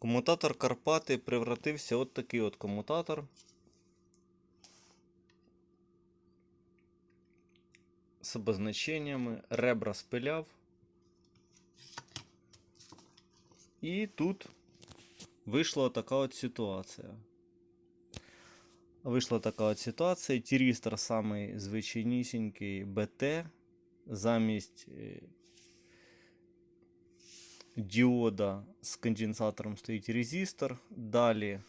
Комутатор Карпати превратився от такий от комутатор. З обозначеннями, ребра спиляв. І тут вийшла така от ситуація. Вийшла така от ситуація. Тірістор самий звичайнісінький БТ замість е, діода з конденсатором стоїть резистор. Далі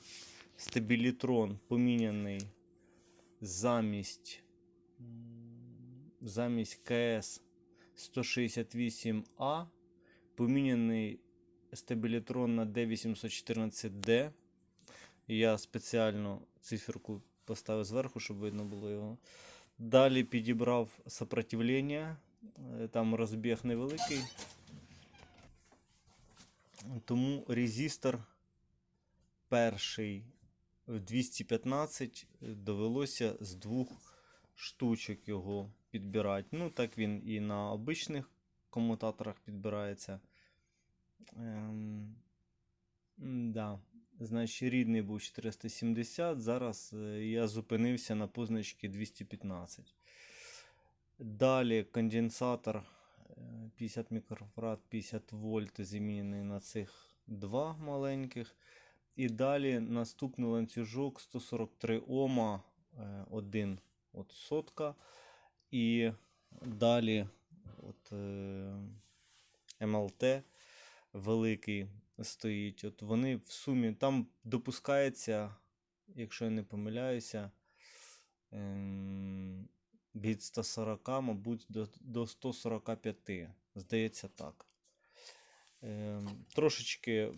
стабілітрон поміняний замість, замість КС 168А. Поміняний стабілітрон на D814D. Я спеціально циферку поставив зверху, щоб видно було його. Далі підібрав сопротивлення. Е, Там розбіг невеликий. Тому резистор перший в 215 довелося з двох штучок його підбирати. Ну, так він і на обичних комутаторах підбирається. Ем, да. Значить, рідний був 470, зараз е, я зупинився на позначці 215. Далі конденсатор 50 мікрофарад, 50 вольт замінений на цих два маленьких. І далі наступний ланцюжок 143 Ома, е, один от сотка. І далі от, е, МЛТ великий стоїть. От вони в сумі там допускається, якщо я не помиляюся, ем, від 140, мабуть, до, до 145. Здається, так. Ем, трошечки,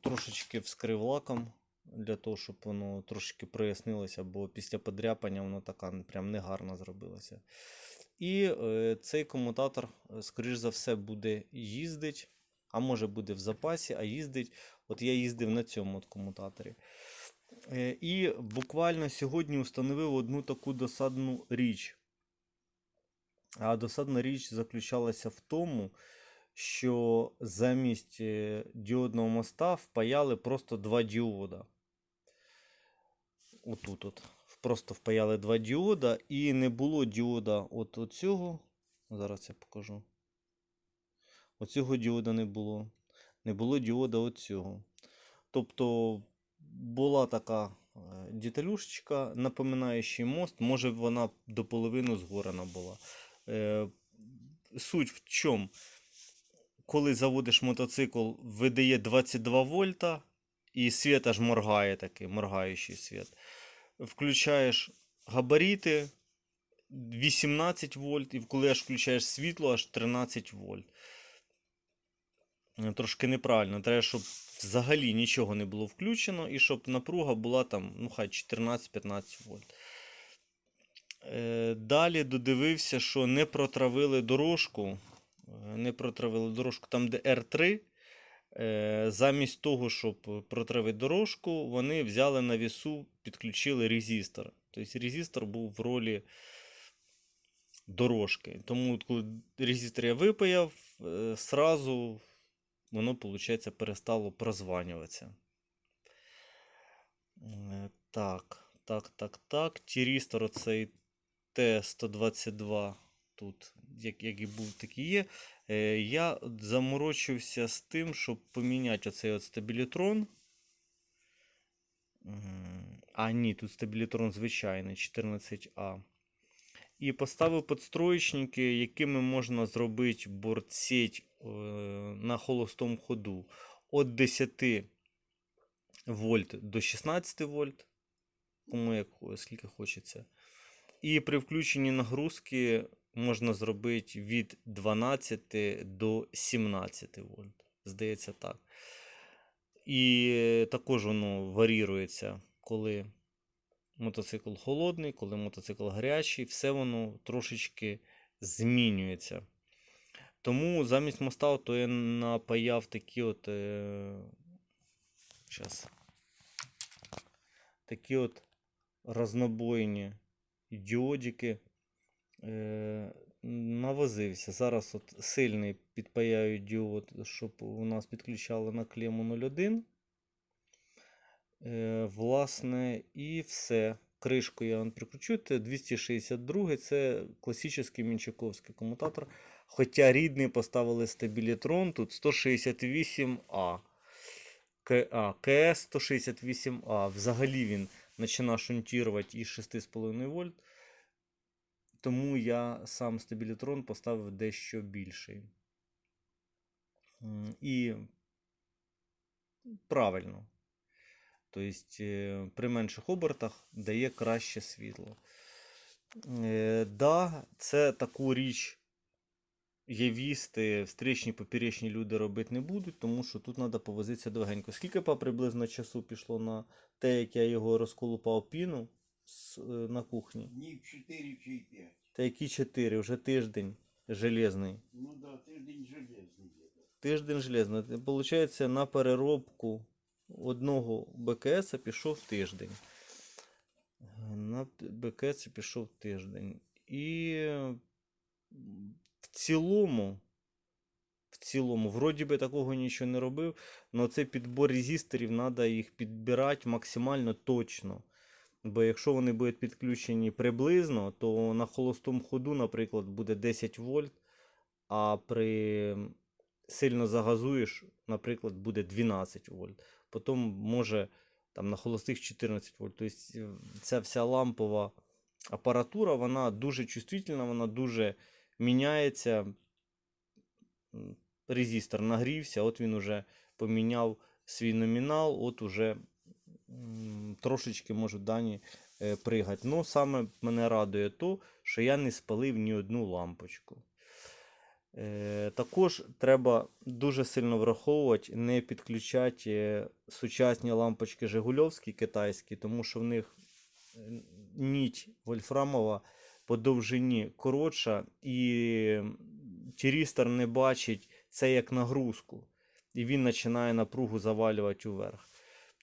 трошечки вскрив лаком для того, щоб воно трошечки прояснилося, бо після подряпання воно така прям негарно зробилося. І е, цей комутатор, е, скоріш за все, буде їздить, а може буде в запасі, а їздить. От я їздив на цьому от комутаторі. Е, І буквально сьогодні установив одну таку досадну річ. А досадна річ заключалася в тому, що замість е, діодного моста впаяли просто два діода. Отут от. Просто впаяли два діода, і не було діода от оцього. Зараз я покажу. Оцього діода не було. Не було діода оцього. Тобто була така е, деталюшечка, напоминаючий мост. Може вона до половини згорена була. Е, Суть в чому? Коли заводиш мотоцикл, видає 22 вольта, і світ аж моргає такий, моргаючий світ. Включаєш габаріти 18 вольт, і коли аж включаєш світло, аж 13 вольт. Трошки неправильно. Треба, щоб взагалі нічого не було включено, і щоб напруга була там, ну хай 14-15 вольт. Е, Далі додивився, що не протравили дорожку. е, Не протравили дорожку там, де R3. Е, Замість того, щоб протравити дорожку, вони взяли на вісу, підключили резистор. Тобто резистор був в ролі дорожки. Тому, коли резистор я випаяв, сразу воно, виходить, перестало прозванюватися. Е, Так, так, так, так. Тірістор оцей Т-122 тут, як, як і був, так і є. Е, Я заморочився з тим, щоб поміняти оцей от стабілітрон. А, ні, тут стабілітрон звичайний 14А. І поставив підстроєчники, якими можна зробити бортсеть на холостому ходу від 10 вольт до 16 вольт. Кому як скільки хочеться. І при включенні нагрузки можна зробити від 12 до 17 вольт. Здається так. І е, також воно варірується, коли мотоцикл холодний, коли мотоцикл гарячий, все воно трошечки змінюється. Тому замість моста то я напаяв такі от. Е... Щас. Такі от разнобойні діодики. Е... навозився. Зараз от сильний підпаяю діод, щоб у нас підключали на клему 01. Е, власне, і все. Кришку я вам прикручу. Це 262 це класичний мінчаковський комутатор. Хоча рідний поставили стабілітрон, тут 168А. КА, КС 168А. Взагалі він починає шунтувати із 6,5 вольт. Тому я сам стабілітрон поставив дещо більший. І правильно. Тобто е, при менших обертах дає краще світло. Е, Да, це таку річ явісти, встречні поперечні люди робити не будуть, тому що тут треба повозитися довгенько. Скільки по приблизно часу пішло на те, як я його розколупав піну з, е, на кухні? Днів 4 чи 5. Та які 4, вже тиждень железний. Ну да, тиждень железний. Тиждень железний. Получається, на переробку одного БКС пішов тиждень. На БКС пішов тиждень. І цілому, в цілому, вроді би такого нічого не робив, але цей підбор резисторів треба їх підбирати максимально точно. Бо якщо вони будуть підключені приблизно, то на холостому ходу, наприклад, буде 10 вольт, а при сильно загазуєш, наприклад, буде 12 вольт. Потім може там на холостих 14 вольт. Тобто ця вся лампова апаратура, вона дуже чувствительна, вона дуже міняється. М, Резистор нагрівся, от він уже поміняв свій номінал, от уже трошечки можуть дані е, пригати. Ну, саме мене радує то, що я не спалив ні одну лампочку. Е, також треба дуже сильно враховувати, не підключати е, сучасні лампочки Жигульовські китайські, тому що в них ніть вольфрамова по довжині коротша, і тірістор не бачить це як нагрузку. І він починає напругу завалювати уверх.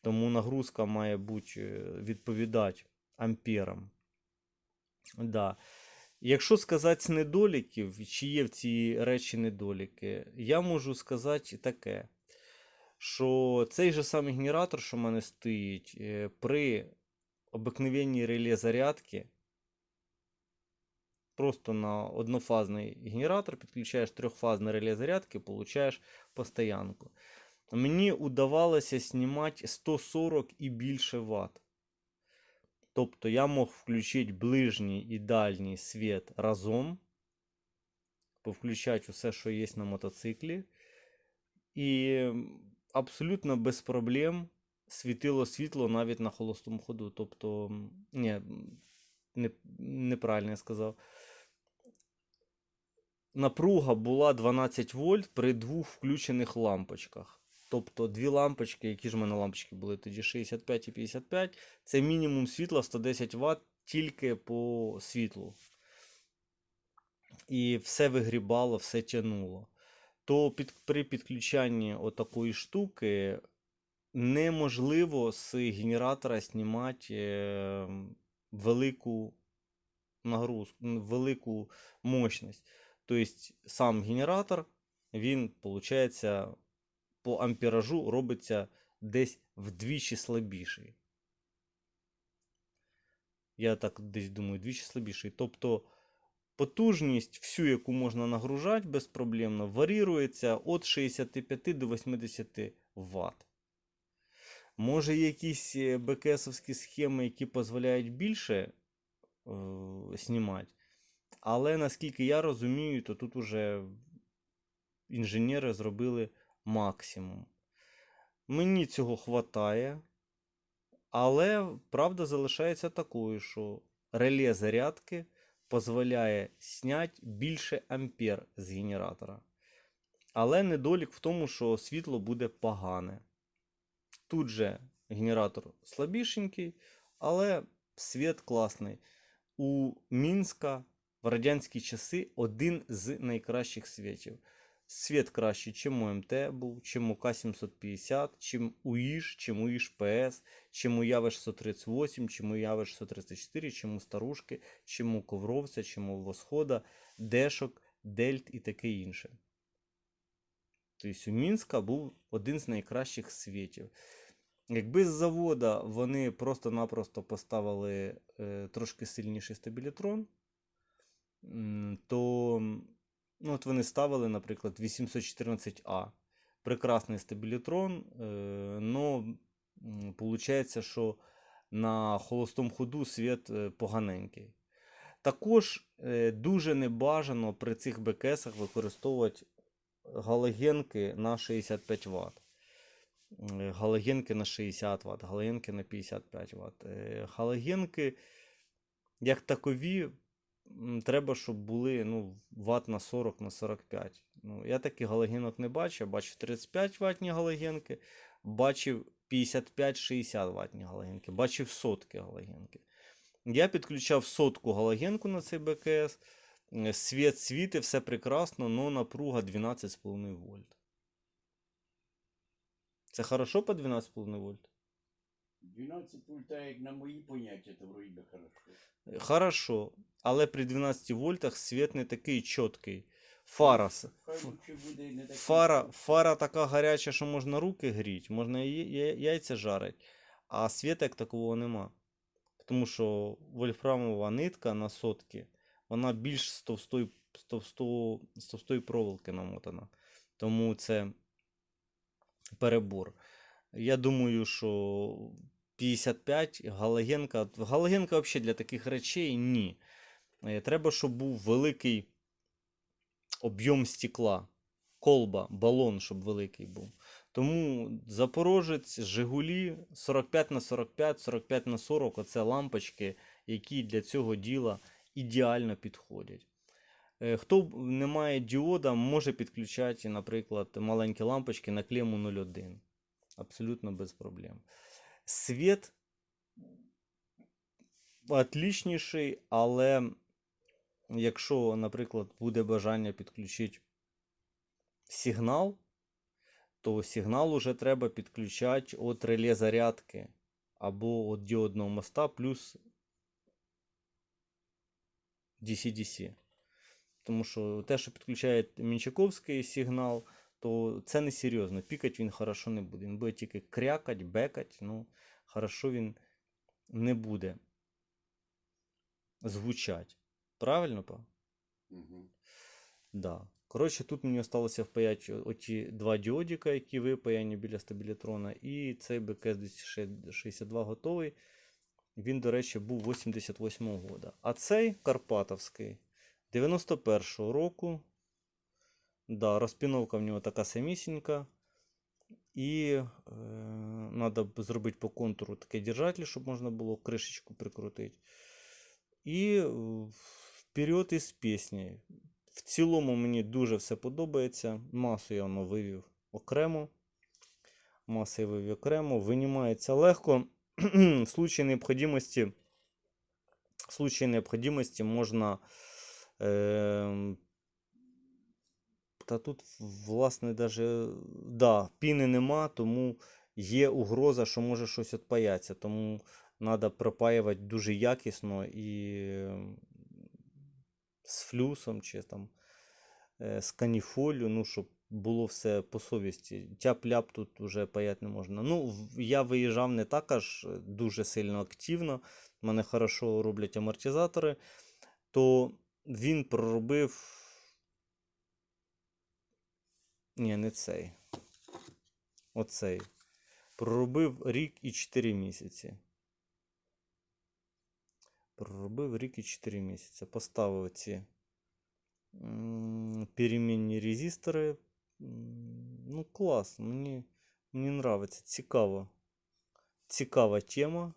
Тому нагрузка має бути е, відповідати амперам. Да. Якщо сказати з недоліків, чи є в цій речі недоліки, я можу сказати таке, що цей же самий генератор, що в мене стоїть, е, при обикновенній реле зарядки, просто на однофазний генератор підключаєш трьохфазне реле зарядки, получаєш постоянку. Мені удавалося знімати 140 і більше Вт. Тобто я мог включити ближній і дальній світ разом, повключати усе, що є на мотоциклі. І абсолютно без проблем світило світло навіть на холостому ходу. Тобто, ні, не, неправильно я сказав. Напруга була 12 вольт при двох включених лампочках. Тобто дві лампочки, які ж в мене лампочки були тоді 65 і 55, це мінімум світла 110 Вт тільки по світлу. І все вигрібало, все тянуло. То під, при підключанні отакої штуки неможливо з генератора знімати е, велику нагрузку, велику мощність. Тобто сам генератор, він, виходить, по амперажу робиться десь вдвічі слабіший. Я так десь думаю, вдвічі слабіший. Тобто потужність, всю, яку можна нагружати безпроблемно, варірується від 65 до 80 Вт. Може, якісь е, БКСовські схеми, які дозволяють більше е, знімати. Але наскільки я розумію, то тут уже інженери зробили максимум. Мені цього хватає, але правда залишається такою, що реле зарядки дозволяє зняти більше ампер з генератора. Але недолік в тому, що світло буде погане. Тут же генератор слабішенький, але світ класний. У Мінська в радянські часи один з найкращих світів. Світ кращий, чим у МТ був, чим у К750, чим у ІЖ, чим у ІЖ ПС, чим у Яви 638, чим у Яви 634, чим у Старушки, чим у Ковровця, чим у Восхода, Дешок, Дельт і таке інше. Тобто у Мінська був один з найкращих світів. Якби з завода вони просто-напросто поставили е, трошки сильніший стабілітрон, то ну, от вони ставили, наприклад, 814А. Прекрасний стабілітрон, але виходить, що на холостому ходу світ е, поганенький. Також е, дуже небажано при цих БКСах використовувати галогенки на 65 Вт. Е, Галогенки на 60 Вт, галогенки на 55 Вт. Галогенки, як такові, треба, щоб були ну, Вт на 40 на 45. Ну, я таких галогенок не бачив. Бачив 35 ватні галогенки, бачив 55-60 ватні галогенки, бачив сотки галогенки. Я підключав сотку галогенку на цей БКС. Світ світи, все прекрасно, но напруга 12,5 вольт. Це хорошо по 12,5 вольт? 12 пульта, як на мої поняття, то вроді би хорошо. Хорошо, але при 12 вольтах світ не такий чіткий. Фара, Хай ф- лучше буде не такий. фара, фара така гаряча, що можна руки гріти, можна яй- яйця жарити, а світа як такого нема. Тому що вольфрамова нитка на сотки, вона більш з товстої, з товстого, з товстої проволоки намотана. Тому це перебор. Я думаю, що 55 галогенка. Галогенка взагалі для таких речей ні. Е, Треба, щоб був великий об'єм стекла, колба, балон, щоб великий був. Тому Запорожець, Жигулі 45 на 45, 45 на 40 оце лампочки, які для цього діла ідеально підходять. Е, Хто не має діода, може підключати, наприклад, маленькі лампочки на клему 01. Абсолютно без проблем. Світ отлічніший, але якщо, наприклад, буде бажання підключити сигнал, то сигнал уже треба підключати від реле зарядки або від діодного моста плюс DC-DC. Тому що те, що підключає Мінчаковський сигнал, то це не серйозно. Пікать він хорошо не буде. Він буде тільки крякать, бекать, ну, хорошо він не буде звучать. Правильно, па? Угу. Да. Коротше, тут мені залишилося впаяти оті два діодіка, які випаяні біля стабілітрона, і цей БКС 262 готовий. Він, до речі, був 88-го года. А цей Карпатовський 91-го року. Да, розпіновка в нього така самісінька. І треба зробити по контуру такий держатель, щоб можна було кришечку прикрутити. І е, вперед із пісні. В цілому мені дуже все подобається. Масу я воно вивів окремо. Масу я вивів окремо. Винімається легко. в случае необходимости, в случае необходимости можна. Е, та тут, власне, даже, да, піни нема, тому є угроза, що може щось відпаятися. Тому треба пропаювати дуже якісно і ем, з флюсом чи там е, з каніфолю, ну, щоб було все по совісті. Тяп-ляп тут вже паяти не можна. Ну, я виїжджав не так аж е, дуже сильно активно. Мене хорошо роблять амортизатори, то він проробив. Ні, не цей. Оцей. Проробив рік і 4 місяці. Проробив рік і 4 місяці. Поставив ці перемінні резистори. Ну, клас, мені, мені нравиться. Цікаво. Цікава тема.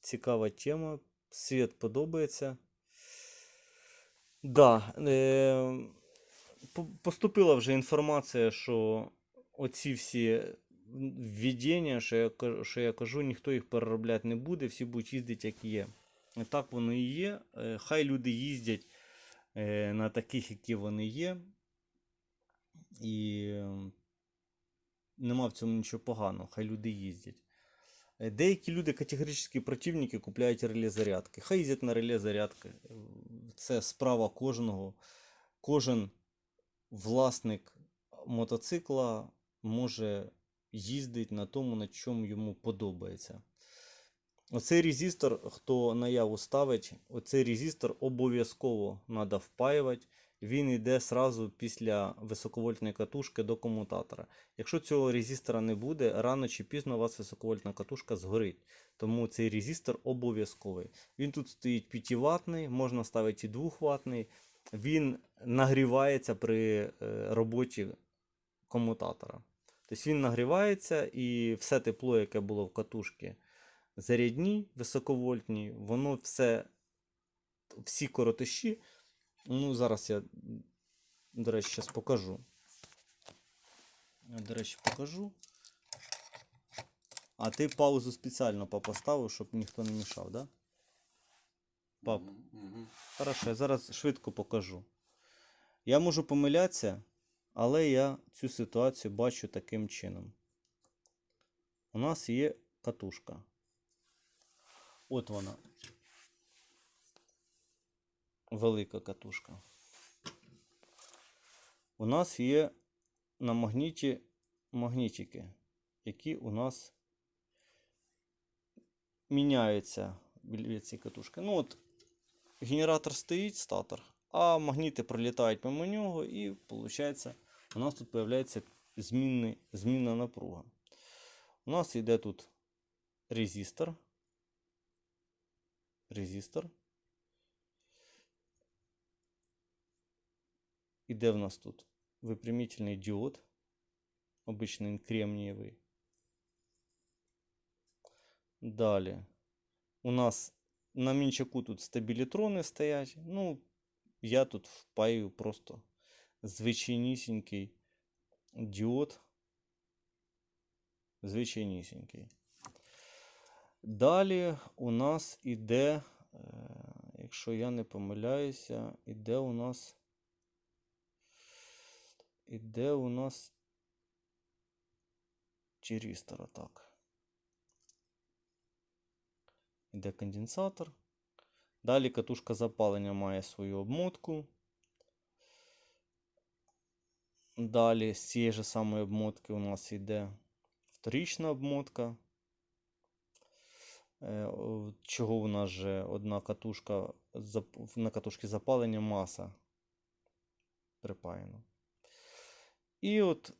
Цікава тема. Світ подобається. Да, е, поступила вже інформація, що оці всі введення, що я, що я кажу, ніхто їх переробляти не буде, всі будуть їздити, як є. Так воно і є. Е, Хай люди їздять е, на таких, які вони є. І ем, нема в цьому нічого поганого, хай люди їздять. Е, Деякі люди категоричні противники купляють реле зарядки. Хай їздять на реле зарядки. Це справа кожного. Кожен власник мотоцикла може їздити на тому, на чому йому подобається. Оцей резистор, хто наяву ставить, оцей резистор обов'язково треба впаювати. Він йде сразу після високовольтної катушки до комутатора. Якщо цього резистора не буде, рано чи пізно у вас високовольтна катушка згорить. Тому цей резистор обов'язковий. Він тут стоїть 5 ватний, можна ставити і 2 ватний. Він нагрівається при е, роботі комутатора. Тобто він нагрівається і все тепло, яке було в катушці, зарядні, високовольтні, воно все, всі коротиші. Ну, зараз я, до речі, зараз покажу. До речі, покажу. А ти паузу спеціально поставив, щоб ніхто не мішав, да? Пап. Хорошо, я зараз швидко покажу. Я можу помилятися, але я цю ситуацію бачу таким чином. У нас є катушка. От вона. Велика катушка. У нас є на магніті магнітики, які у нас міняються біля цієї катушки. Ну от генератор стоїть, статор, а магніти пролітають мимо нього, і виходить, у нас тут з'являється змінна напруга. У нас йде тут резистор. Резистор. Іде в нас тут випрямительний діод. Обичний кремнієвий. Далі. У нас на мінчаку тут стабілітрони стоять. Ну, я тут впаю просто звичайнісінький діод. Звичайнісінький. Далі у нас іде, е, якщо я не помиляюся, іде у нас. Іде у нас тірістор, так. Іде конденсатор. Далі катушка запалення має свою обмотку. Далі з цієї ж самої обмотки у нас йде вторічна обмотка. Е, Чого у нас же одна катушка на катушці запалення маса припаяна. І от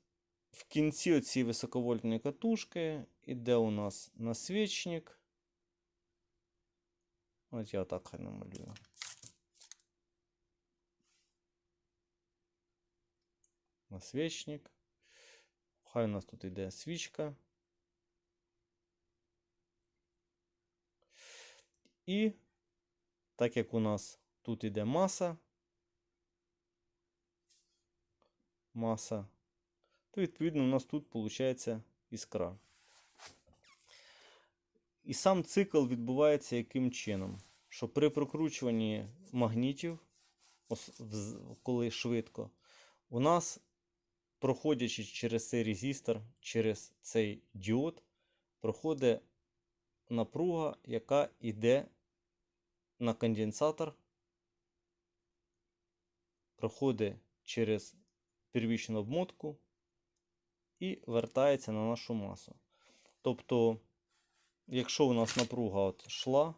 в кінці цієї високовольтної катушки іде у нас насвічник. От я так хай намалюю. Насвічник. Хай у нас тут іде свічка. І так як у нас тут іде маса, маса, то відповідно у нас тут виходить іскра. І сам цикл відбувається яким чином? Що при прокручуванні магнітів, коли швидко, у нас, проходячи через цей резистор, через цей діод, проходить напруга, яка йде на конденсатор, проходить через первічну обмотку і вертається на нашу масу. Тобто, якщо у нас напруга от йшла,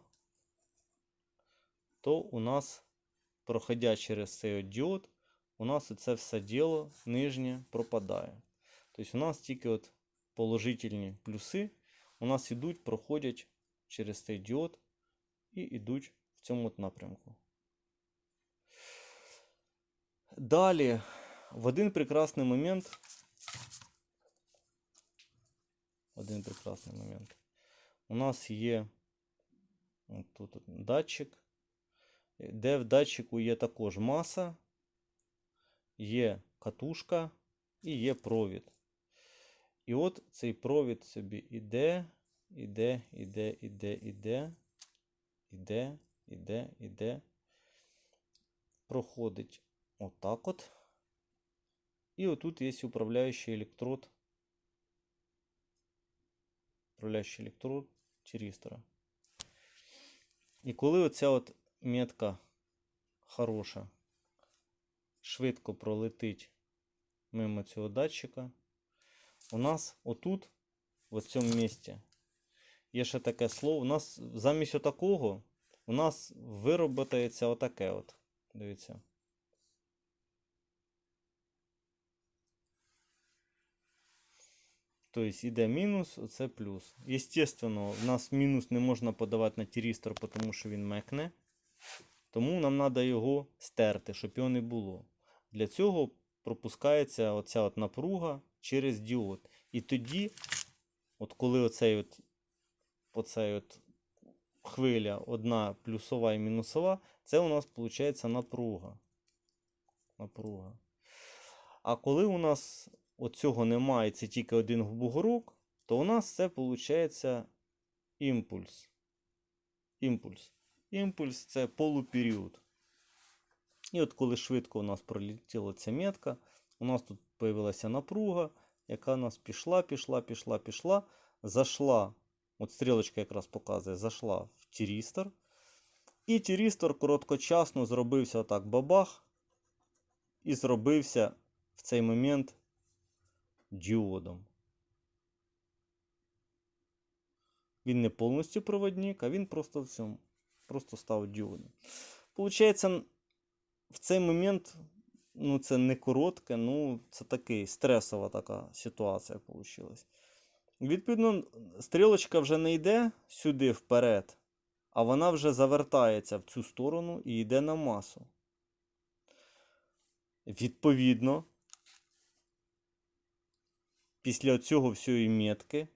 то у нас, проходя через цей діод, у нас це все діло нижнє пропадає. Тобто у нас тільки от положительні плюси у нас ідуть, проходять через цей діод і йдуть в цьому от напрямку. Далі, в один прекрасний момент. Один прекрасний момент. У нас є тут датчик, де в датчику є також маса, є катушка і є провід. І от цей провід собі іде, іде, іде, іде, іде, іде, іде, іде. Проходить отак от. І отут є управляючий електрод. Управляючий електрод тиристора. І коли оця от метка хороша, швидко пролетить мимо цього датчика, у нас отут, в цьому місці, є ще таке слово. У нас замість отакого, у нас вироботається отаке от. Дивіться. Тобто йде мінус, це плюс. Естественно, в нас мінус не можна подавати на тірістор, тому що він мекне. Тому нам треба його стерти, щоб його не було. Для цього пропускається оця от напруга через діод. І тоді, от коли оцей от, оцей от хвиля одна плюсова і мінусова, це у нас виходить напруга. Напруга. А коли у нас оцього немає, це тільки один бугорок, то у нас це виходить імпульс. Імпульс. Імпульс це полуперіод. І от коли швидко у нас пролетіла ця метка, у нас тут з'явилася напруга, яка у нас пішла, пішла, пішла, пішла, зайшла. От стрілочка якраз показує, зайшла в тірістор. І тірістор короткочасно зробився отак бабах. І зробився в цей момент діодом. Він не повністю проводник, а він просто в цьому. Просто став діодом. Получається, в цей момент, ну, це не коротке, ну, це такий стресова така ситуація вийшла. Відповідно, стрілочка вже не йде сюди вперед, а вона вже завертається в цю сторону і йде на масу. Відповідно, після цього всієї метки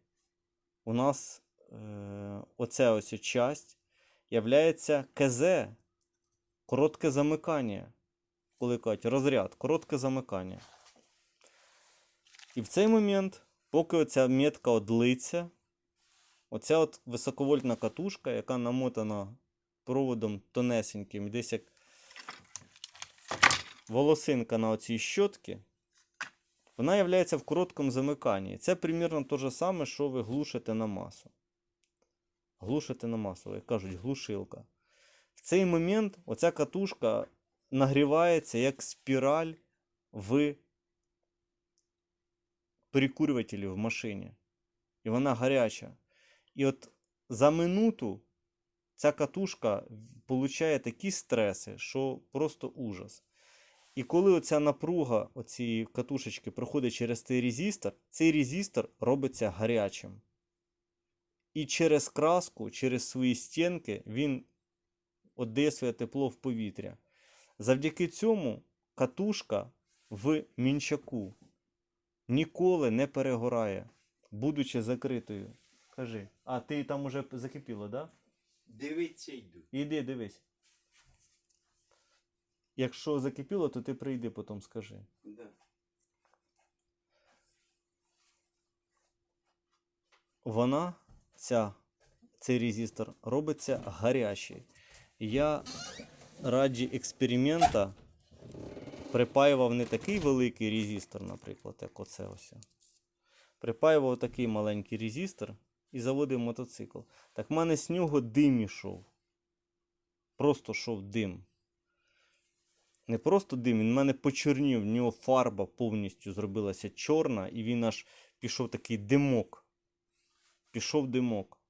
у нас е, оця ось часть являється КЗ, коротке замикання. Коли кажуть розряд, коротке замикання. І в цей момент, поки оця метка одлиться, оця от високовольтна катушка, яка намотана проводом тонесеньким, десь як волосинка на оцій щотці, вона є в короткому замиканні. Це примірно те ж саме, що ви глушите на масу. Глушите на масу, як кажуть, глушилка. В цей момент оця катушка нагрівається як спіраль в перекурювателі в машині. І вона гаряча. І от за минуту ця катушка получає такі стреси, що просто ужас. І коли оця напруга оцієї катушечки проходить через цей резистор, цей резистор робиться гарячим. І через краску, через свої стінки він отдає своє тепло в повітря. Завдяки цьому катушка в мінчаку ніколи не перегорає, будучи закритою. Кажи, а ти там уже закипіло, да? Дивіться йду. Іди, дивись. Якщо закипіло, то ти прийди потім скажи. Да. Вона, ця, цей резистор, робиться гарячий. Я раді експеримента припаював не такий великий резистор, наприклад, як оце ось. Припаював такий маленький резистор і заводив мотоцикл. Так в мене з нього дим ішов. Просто йшов дим. Не просто дим, він в мене почорнів, в нього фарба повністю зробилася чорна, і він аж пішов такий димок. Пішов димок.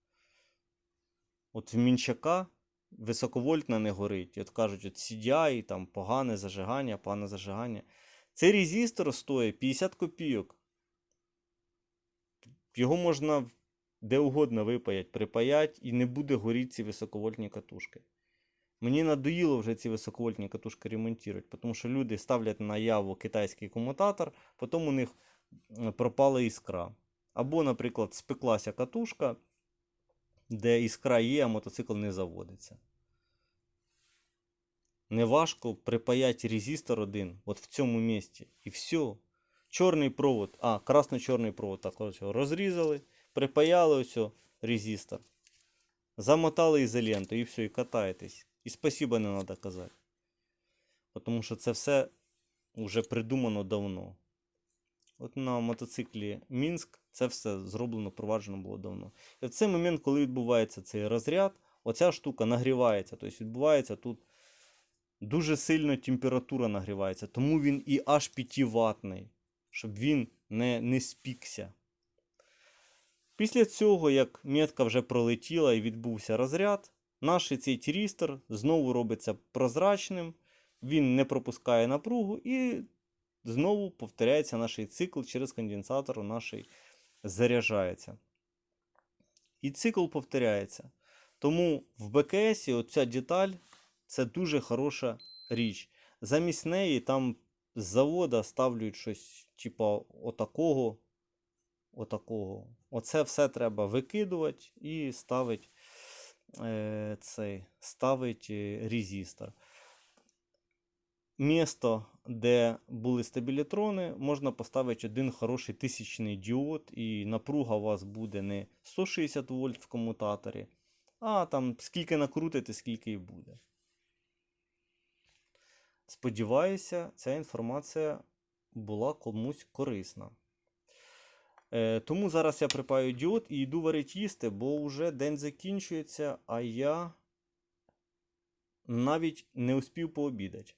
От в мінчака високовольтна не горить. От кажуть, от CDI, там погане зажигання, погане зажигання. Цей резистор стоїть 50 копійок. Його можна де угодно випаять, припаять і не буде горіти ці високовольтні катушки. Мені надоїло вже ці високовольтні катушки ремонтувати, тому що люди ставлять на яву китайський комутатор, потім у них пропала іскра. Або, наприклад, спеклася катушка, де іскра є, а мотоцикл не заводиться. Неважко припаяти резистор один, от в цьому місці. І все. Чорний провод, а, красно-чорний провод, так, ось розрізали, припаяли ось резистор. Замотали ізоленту і все, і катаєтесь. І спасіба не треба казати. Тому що це все вже придумано давно. От на мотоциклі Мінськ це все зроблено, проваджено було давно. І в цей момент, коли відбувається цей розряд, оця штука нагрівається. Тобто відбувається тут дуже сильно температура нагрівається, тому він і аж 5 ватний, щоб він не, не спікся. Після цього, як метка вже пролетіла і відбувся розряд, наш цей тірістор знову робиться прозрачним, він не пропускає напругу і знову повторяється наш цикл через конденсатор наш заряджається. І цикл повторяється. Тому в БКС оця деталь це дуже хороша річ. Замість неї там з завода ставлять щось, типа отакого, отакого. Оце все треба викидувати і ставить е, цей, ставить е, резистор. Місто, де були стабілітрони, можна поставити один хороший тисячний діод, і напруга у вас буде не 160 вольт в комутаторі, а там скільки накрутите, скільки і буде. Сподіваюся, ця інформація була комусь корисна. Е, тому зараз я припаю діод і йду варить їсти, бо вже день закінчується, а я навіть не успів пообідати.